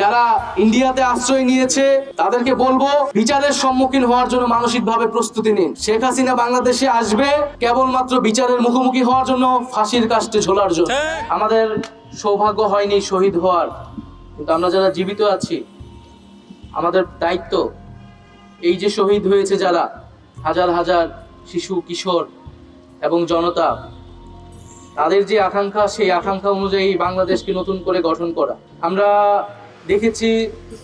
যারা ইন্ডিয়াতে আশ্রয় নিয়েছে তাদেরকে বলব বিচারের সম্মুখীন হওয়ার জন্য মানসিকভাবে প্রস্তুতি নিন। শেখ হাসিনা বাংলাদেশে আসবে কেবলমাত্র বিচারের মুখোমুখি হওয়ার জন্য ফাঁসির কাস্টে ঝোলার জন্য। আমাদের সৌভাগ্য হয়নি শহীদ হওয়ার কিন্তু আমরা যারা জীবিত আছি আমাদের দায়িত্ব এই যে শহীদ হয়েছে যারা হাজার হাজার শিশু কিশোর এবং জনতা তাদের যে আকাঙ্ক্ষা সেই আকাঙ্ক্ষা অনুযায়ী বাংলাদেশকে নতুন করে গঠন করা। আমরা দেখেছি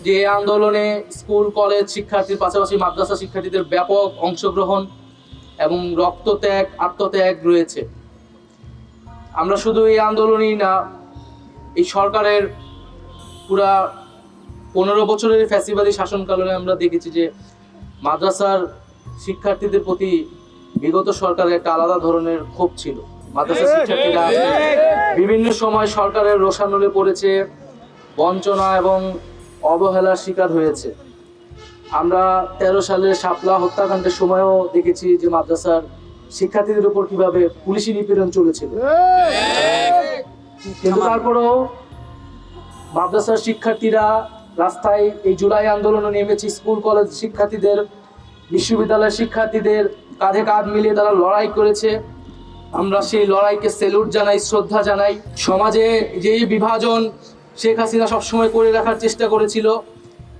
যে আন্দোলনে স্কুল কলেজ শিক্ষার্থীর পাশাপাশি মাদ্রাসা শিক্ষার্থীদের ব্যাপক অংশগ্রহণ এবং রক্তত্যাগ আত্মত্যাগ রয়েছে। আমরা শুধু এই আন্দোলনই না এই সরকারের পুরা পনেরো বছরের ফ্যাসিবাদী শাসনকালে আমরা দেখেছি যে মাদ্রাসার শিক্ষার্থীদের প্রতি বিগত সরকারের একটা আলাদা ধরনের ক্ষোভ ছিল। মাদ্রাসার শিক্ষার্থীরা বিভিন্ন সময় সরকারের রোষানলে পড়েছে বঞ্চনা এবং অবহেলার শিকার হয়েছে। আমরা তেরো সালের শাপলা হত্যাকাণ্ডের সময়ও দেখেছি যে মাদ্রাসার শিক্ষার্থীদের উপর কীভাবে পুলিশি নিপীড়ন চলেছিল। কিন্তু তারপরেও মাদ্রাসার শিক্ষার্থীরা রাস্তায় এই জুলাই আন্দোলনে নেমেছে। স্কুল, কলেজ শিক্ষার্থীদের, বিশ্ববিদ্যালয়ের শিক্ষার্থীদের কাঁধে কাঁধ মিলিয়ে তারা লড়াই করেছে। আমরা সেই লড়াইকে সেলুট জানাই, শ্রদ্ধা জানাই। সমাজে যে বিভাজন শেখ হাসিনা সবসময় করে রাখার চেষ্টা করেছিল।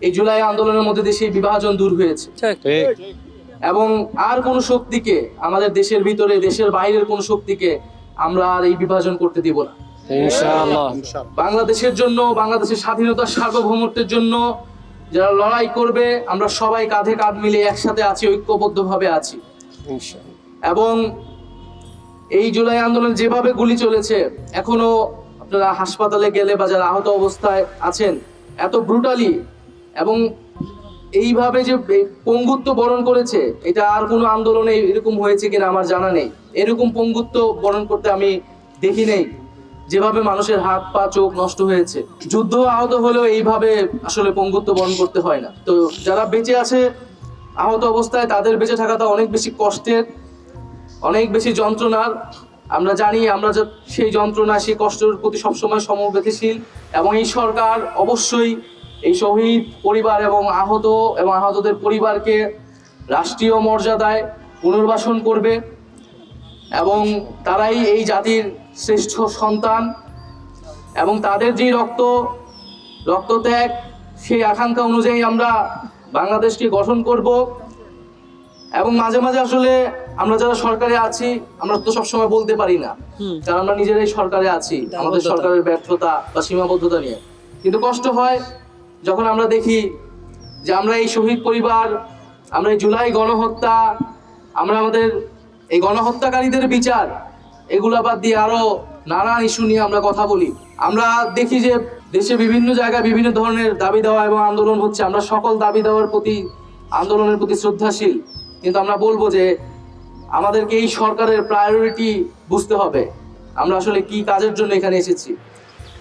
এই জুলাই আন্দোলনের মধ্যে সেই বিভাজন দূর হয়েছে। এবং আর কোনো শক্তিকে আমাদের দেশের ভিতরে দেশের বাইরের কোনো শক্তিকে আমরা আর এই বিভাজন করতে দিব না। বাংলাদেশের জন্য বাংলাদেশের স্বাধীনতার সার্বভৌমত্বের জন্য যারা লড়াই করবে আমরা সবাই কাঁধে কাঁধ মিলে একসাথে আছি ঐক্যবদ্ধভাবে আছি। এবং এই জুলাই আন্দোলন যেভাবে গুলি চলেছে এখনও আপনারা হাসপাতালে গেলে বা যারা আহত অবস্থায় আছেন, এত ব্রুটালি এবং এইভাবে যে পঙ্গুত্ব বরণ করেছে, এটা আর কোনো আন্দোলনে এরকম হয়েছে কিনা আমার জানা নেই। এরকম পঙ্গুত্ব বরণ করতে আমি দেখি নেই, যেভাবে মানুষের হাত, পা, চোখ নষ্ট হয়েছে। যুদ্ধ আহত হলেও এইভাবে আসলে পঙ্গুত্ব বরণ করতে হয় না। তো যারা বেঁচে আছে, আহত অবস্থায় তাদের বেঁচে থাকাটা অনেক বেশি কষ্টের, অনেক বেশি যন্ত্রণার আমরা জানি আমরা সেই যন্ত্রণা, সেই কষ্টের প্রতি সবসময় সমবেদনশীল এবং এই সরকার অবশ্যই এই শহীদ পরিবার এবং আহত এবং আহতদের পরিবারকে রাষ্ট্রীয় মর্যাদায় পুনর্বাসন করবে এবং তারাই এই জাতির শ্রেষ্ঠ সন্তান এবং তাদের যে রক্ত রক্তত্যাগ সেই আকাঙ্ক্ষা অনুযায়ী আমরা বাংলাদেশকে গঠন করব এবং মাঝে মাঝে আসলে আমরা যারা সরকারে আছি আমরা তো সবসময় বলতে পারি না। কারণ আমরা নিজেরাই সরকারে আছি আমাদের সরকারের ব্যর্থতা বা সীমাবদ্ধতা নিয়ে। কিন্তু কষ্ট হয় যখন আমরা দেখি যে আমরা এই শহীদ পরিবার আমরা এই জুলাই গণহত্যা আমরা আমাদের এই গণহত্যাকারীদের বিচার এগুলা বাদ দিয়ে আরও নানান ইস্যু নিয়ে আমরা কথা বলি। আমরা দেখি যে দেশে বিভিন্ন জায়গায় বিভিন্ন ধরনের দাবি দেওয়া এবং আন্দোলন হচ্ছে। আমরা সকল দাবি দেওয়ার প্রতি আন্দোলনের প্রতি শ্রদ্ধাশীল। কিন্তু আমরা বলব যে আমাদেরকে এই সরকারের প্রায়োরিটি বুঝতে হবে। আমরা আসলে কি কাজের জন্য এখানে এসেছি?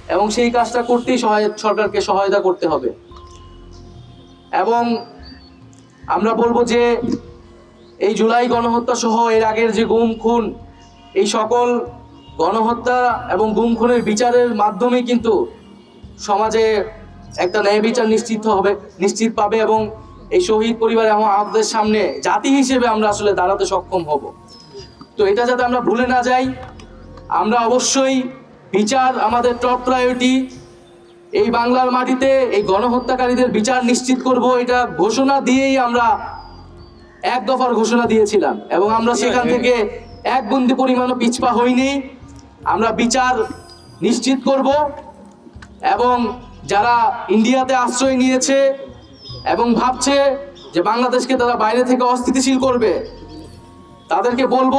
এবং সেই কাজটা করতেই সহায়, সরকারকে সহায়তা করতে হবে। এবং আমরা বলব যে, এই জুলাই গণহত্যা সহ এর আগের যে গুম, খুন, এই সকল গণহত্যা এবং গুম, খুনের বিচারের মাধ্যমে কিন্তু সমাজে একটা ন্যায় বিচার নিশ্চিত হবে, নিশ্চিত পাবে এবং এই শহীদ পরিবার এবং আমাদের সামনে জাতি হিসেবে আমরা আসলে দাঁড়াতে সক্ষম হব। তো এটা যাতে আমরা ভুলে না যাই আমরা অবশ্যই বিচার আমাদের টপ প্রায়োরিটি এই বাংলার মাটিতে এই গণহত্যাকারীদের বিচার নিশ্চিত করব এটা ঘোষণা দিয়েই আমরা এক দফার ঘোষণা দিয়েছিলাম এবং আমরা সেখান থেকে এক বন্দি পরিমাণও পিছপা হইনি। আমরা বিচার নিশ্চিত করব এবং যারা ইন্ডিয়াতে আশ্রয় নিয়েছে এবং ভাবছে যে বাংলাদেশকে তারা বাইরে থেকে অস্থিতিশীল করবে। তাদেরকে বলব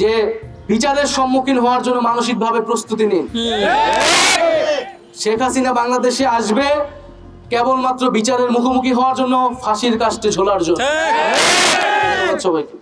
যে বিচারের সম্মুখীন হওয়ার জন্য মানসিকভাবে প্রস্তুতি নিন। শেখ হাসিনা বাংলাদেশে আসবে কেবলমাত্র বিচারের মুখোমুখি হওয়ার জন্য ফাঁসির কাস্টে ঝোলার জন্য। সবাইকে।